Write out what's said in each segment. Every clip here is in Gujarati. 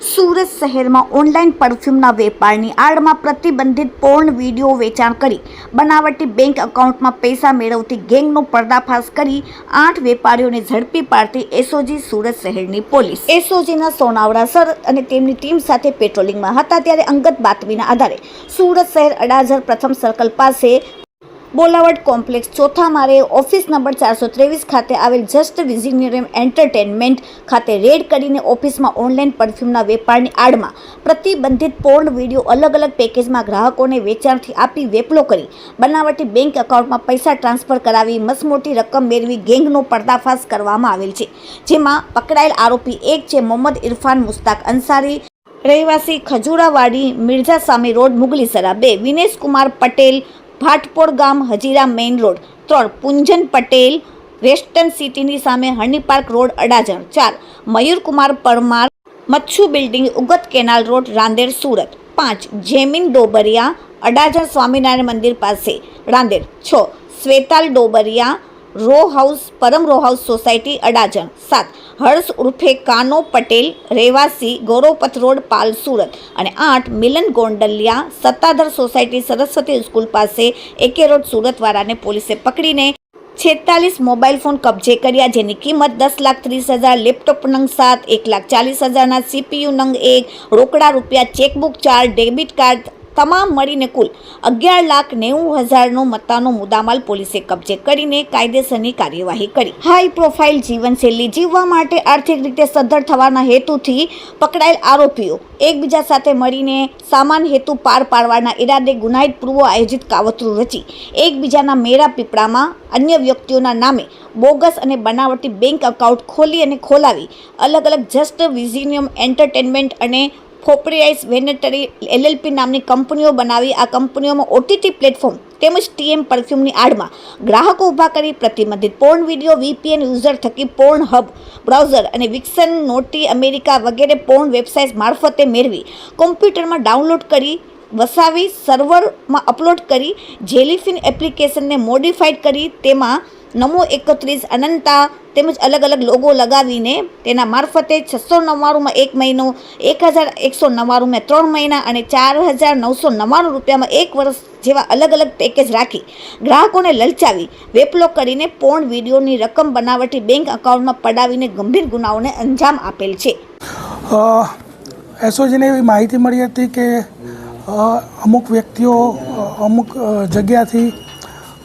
સુરત શહેરમાં ઓનલાઈન પરફ્યુમના વેપારની આડમાં પ્રતિબંધિત પોર્ન વીડિયો વેચાણ કરી બનાવટી બેંક એકાઉન્ટમાં પૈસા મેળવતી ગેંગનો પર્દાફાશ કરી આઠ વેપારીઓને ઝડપી પાડતી એસઓજી સુરત શહેરની પોલીસ. એસઓજીના સોનાવડા સર અને તેમની ટીમ સાથે પેટ્રોલિંગમાં હતા ત્યારે અંગત બાતમીના આધારે સુરત શહેર અડાજર પ્રથમ સર્કલ પાસે બોલાવડ કોમ્પ્લેક્સ ચોથા મારે ઓફિસ નંબર ચારસો ત્રેવીસ ખાતે આવેલ જસ્ટ વિઝિનિયરમ એન્ટરટેનમેન્ટ ખાતે રેડ કરીને ઓફિસમાં ઓનલાઈન પરફ્યુમના વેપારની આડમાં પ્રતિબંધિત પોર્ન વીડિયો અલગ અલગ પેકેજમાં ગ્રાહકોને વેચાણથી આપી વેપલો કરી બનાવટી બેંક એકાઉન્ટમાં પૈસા ટ્રાન્સફર કરાવી મસમોટી રકમ મેળવી ગેંગનો પર્દાફાશ કરવામાં આવેલ છે. જેમાં પકડાયેલ આરોપી એક છે મોહમ્મદ ઇરફાન મુસ્તાક અંસારી, રહેવાસી ખજુરાવાડી, મિર્ઝા સામી રોડ મુગલીસરા બે વિનેશ કુમાર પટેલ ભાટપોળ ગામ હજીરા મેઇન રોડ. ત્રણ, પુંજન પટેલ, વેસ્ટર્ન સિટીની સામે હની પાર્ક રોડ અડાજણ. ચાર, Mayurkumar Parmar, Machhu building Ugat canal road, Rander, Surat. પાંચ, જેમિન ડોબરિયા, અડાજણ સ્વામિનારાયણ મંદિર પાસે. રાંદેર. છ, Shwetal Dobariya row house, Param row house society, Adajan. સાત, હર્ષ ઉર્ફે કાનો પટેલ, રહેવાસી, ગૌરવપથ રોડ, પાલ, સુરત. અને આઠ, મિલન ગોંડલિયા, સત્તાધર સોસાયટી, સરસ્વતી સ્કૂલ પાસે એકે રોડ સુરતવાળાને પોલીસે પકડીને છેતાલીસ મોબાઈલ ફોન કબજે કર્યા, જેની કિંમત દસ લાખ ત્રીસ હજાર, લેપટોપ નંગ સાત, એક લાખ ચાલીસ હજારના સીપીયુ નંગ એક, રોકડા રૂપિયા ચેકબુક ચાર, ડેબિટ કાર્ડ તમામ મળીને કુલ અગિયાર લાખ નેવું હજારનો મત્તાનો મુદ્દામાલ પોલીસે કબજે કરીને કાયદેસરની કાર્યવાહી કરી. હાઈ પ્રોફાઇલ જીવનશૈલી જીવવા માટે આર્થિક રીતે સદ્ધર થવાના હેતુથી પકડાયેલ આરોપીઓ એકબીજા સાથે મળીને સામાન હેતુ પાર પાડવાના ઈરાદે ગુનાહિત પૂર્વ આયોજિત કાવતરું રચી એકબીજાના મેળા પીપળામાં અન્ય વ્યક્તિઓના નામે બોગસ અને બનાવટી બેંક એકાઉન્ટ ખોલી અને ખોલાવી અલગ અલગ જસ્ટ વિઝિનિયમ એન્ટરટેનમેન્ટ અને ફોપરીઆઈસ વેનેટરી એલએલપી નામની કંપનીઓ બનાવી આ કંપનીઓમાં ઓટીટી પ્લેટફોર્મ તેમજ ટીએમ પરફ્યુમની આડમાં ગ્રાહકો ઊભા કરી પ્રતિબંધિત પોર્ન વીડિયો, વીપીએન યુઝર થકી પોર્ન હબ, બ્રાઉઝર અને વિક્સન નોટી અમેરિકા વગેરે પોર્ન વેબસાઇટ મારફતે મેળવી. કોમ્પ્યુટરમાં ડાઉનલોડ કરી વસાવી, સર્વરમાં અપલોડ કરી, જેલીફિન એપ્લિકેશનને મોડિફાઈડ કરી, તેમાં નમો એકત્રીસ અનંતા તેમજ અલગ અલગ લોગો લગાવીને તેના મારફતે છસો નવ્વાણુંમાં એક મહિનો, એક હજાર એકસો નવ્વાણુંમાં ત્રણ મહિના અને ચાર હજાર નવસો નવ્વાણું રૂપિયામાં એક વર્ષ જેવા અલગ અલગ પેકેજ રાખી ગ્રાહકોને લલચાવી વેપલો કરીને પોર્ન વિડીયોની રકમ બનાવટી બેંક એકાઉન્ટમાં પડાવીને ગંભીર ગુનાઓને અંજામ આપેલ છે. એસઓજીને એવી માહિતી મળી હતી કે અમુક વ્યક્તિઓ અમુક જગ્યાથી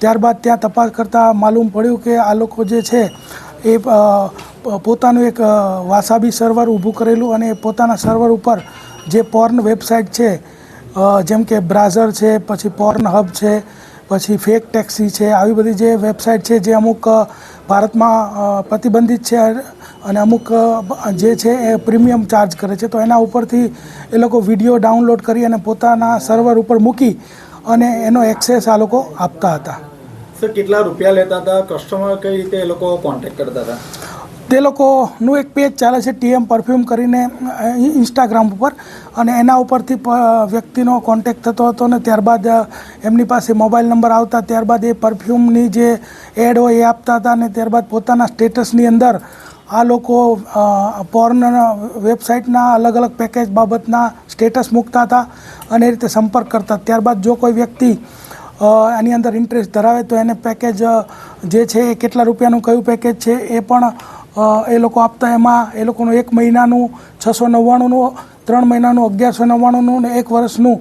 ત્યારબાદ ત્યાં તપાસ કરતાં માલુમ પડ્યું કે આ લોકો જે છે એ પોતાનું એક વાસાબી સર્વર ઊભું કરેલું અને પોતાના સર્વર ઉપર જે પોર્ન વેબસાઇટ છે જેમ કે બ્રાઝર છે, પછી પોર્ન હબ છે, પછી ફેક ટેક્સી છે, આવી બધી જે વેબસાઇટ છે જે અમુક ભારતમાં પ્રતિબંધિત છે અને અમુક જે છે એ પ્રીમિયમ ચાર્જ કરે છે. તો એના ઉપરથી એ લોકો વીડિયો ડાઉનલોડ કરી અને પોતાના સર્વર ઉપર મૂકી અને એનો એક્સેસ આ લોકો આપતા હતા. સર કેટલા રૂપિયા લેતા હતા? કસ્ટમર કઈ રીતે એ લોકો કોન્ટેક્ટ કરતા હતા? તે લોકોનું એક પેજ ચાલે છે ટીએમ પરફ્યુમ કરીને ઇન્સ્ટાગ્રામ ઉપર. અને એના ઉપરથી વ્યક્તિનો કોન્ટેક્ટ થતો હતો ને ત્યારબાદ એમની પાસે મોબાઈલ નંબર આવતા ત્યારબાદ એ પરફ્યુમની જે એડ હોય એ આપતા હતા અને ત્યારબાદ પોતાના સ્ટેટસની અંદર આ લોકો પોર્ન વેબસાઇટના અલગ અલગ પેકેજ બાબતના સ્ટેટસ મૂકતા હતા અને એ રીતે સંપર્ક કરતા ત્યારબાદ જો કોઈ વ્યક્તિ એની અંદર ઇન્ટરેસ્ટ ધરાવે તો એને પેકેજ જે છે એ કેટલા રૂપિયાનું, કયું પેકેજ છે એ પણ એ લોકો આપતા. એમાં એ લોકોનું એક મહિનાનું છસો નવ્વાણુંનું, ત્રણ મહિનાનું અગિયારસો નવ્વાણુંનું ને એક વર્ષનું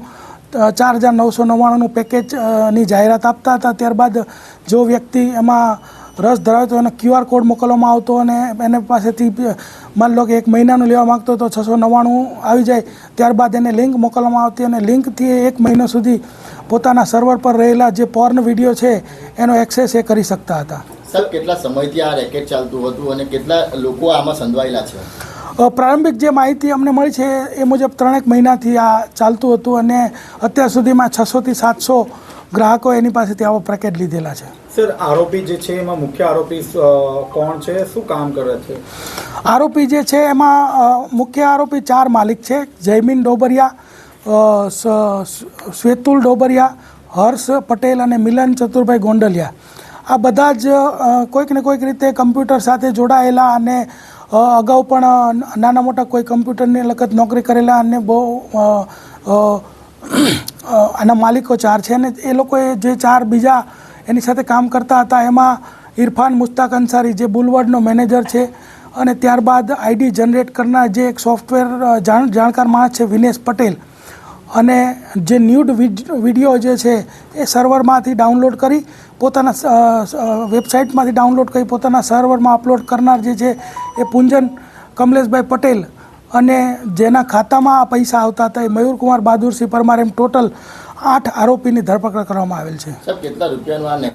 ચાર હજાર નવસો નવ્વાણુંનું પેકેજની જાહેરાત આપતા હતા. ત્યારબાદ જો વ્યક્તિ એમાં રસ ધરાવતો એનો ક્યુઆર કોડ મોકલવામાં આવતો અને એને પાસેથી માન લો કે એક મહિનાનું લેવા માગતો તો છસો નવ્વાણું આવી જાય. ત્યારબાદ એને લિંક મોકલવામાં આવતી અને લિંકથી એક મહિનો સુધી પોતાના સર્વર પર રહેલા જે પોર્ન વીડિયો છે એનો એક્સેસ એ કરી શકતા હતા. સર કેટલા સમયથી આ રેકેટ ચાલતું હતું અને કેટલા લોકો આમાં સંડવાયેલા છે? પ્રારંભિક જે માહિતી અમને મળી છે એ મુજબ ત્રણેક મહિનાથી આ ચાલતું હતું અને અત્યાર સુધીમાં છસોથી સાતસો ગ્રાહકો એની પાસેથી આવો પેકેજ લીધેલા છે. સર, આરોપી જે છે, એમાં મુખ્ય આરોપી કોણ છે? શું કામ કરે છે? આરોપી જે છે, એમાં મુખ્ય આરોપી ચાર માલિક છે. જયમીન ડોબરિયા શ્વેતુલ ડોબરિયા, હર્ષ પટેલ અને મિલન ચતુરભાઈ ગોંડલિયા. આ બધા જ કોઈક ને કોઈક રીતે કમ્પ્યુટર સાથે જોડાયેલા અને અગાઉ પણ નાના મોટા કોઈ કમ્પ્યુટરની લગત નોકરી કરેલા અને બહુ આના માલિકો ચાર છે. અને એ લોકોએ જે ચાર બીજા એની સાથે કામ કરતા હતા. એમાં ઇરફાન મુસ્તાક અંસારી, જે બુલવર્ડનો મેનેજર છે, અને ત્યારબાદ આઈડી જનરેટ કરનાર જે એક સોફ્ટવેર જાણ, જાણકાર માણસ છે, વિનેશ પટેલ. અને જે ન્યૂડ વીડિયો જે છે, એ સર્વરમાંથી ડાઉનલોડ કરી, પોતાના વેબસાઇટમાંથી ડાઉનલોડ કરી, પોતાના સર્વરમાં અપલોડ કરનાર જે છે, એ પુંજન કમલેશભાઈ પટેલ. અને જેના ખાતામાં આ પૈસા આવતા હતા, એ મયુરકુમાર બહાદુરસિંહ પરમાર એમ ટોટલ આઠ આરોપીની ધરપકડ કરવામાં આવેલ છે.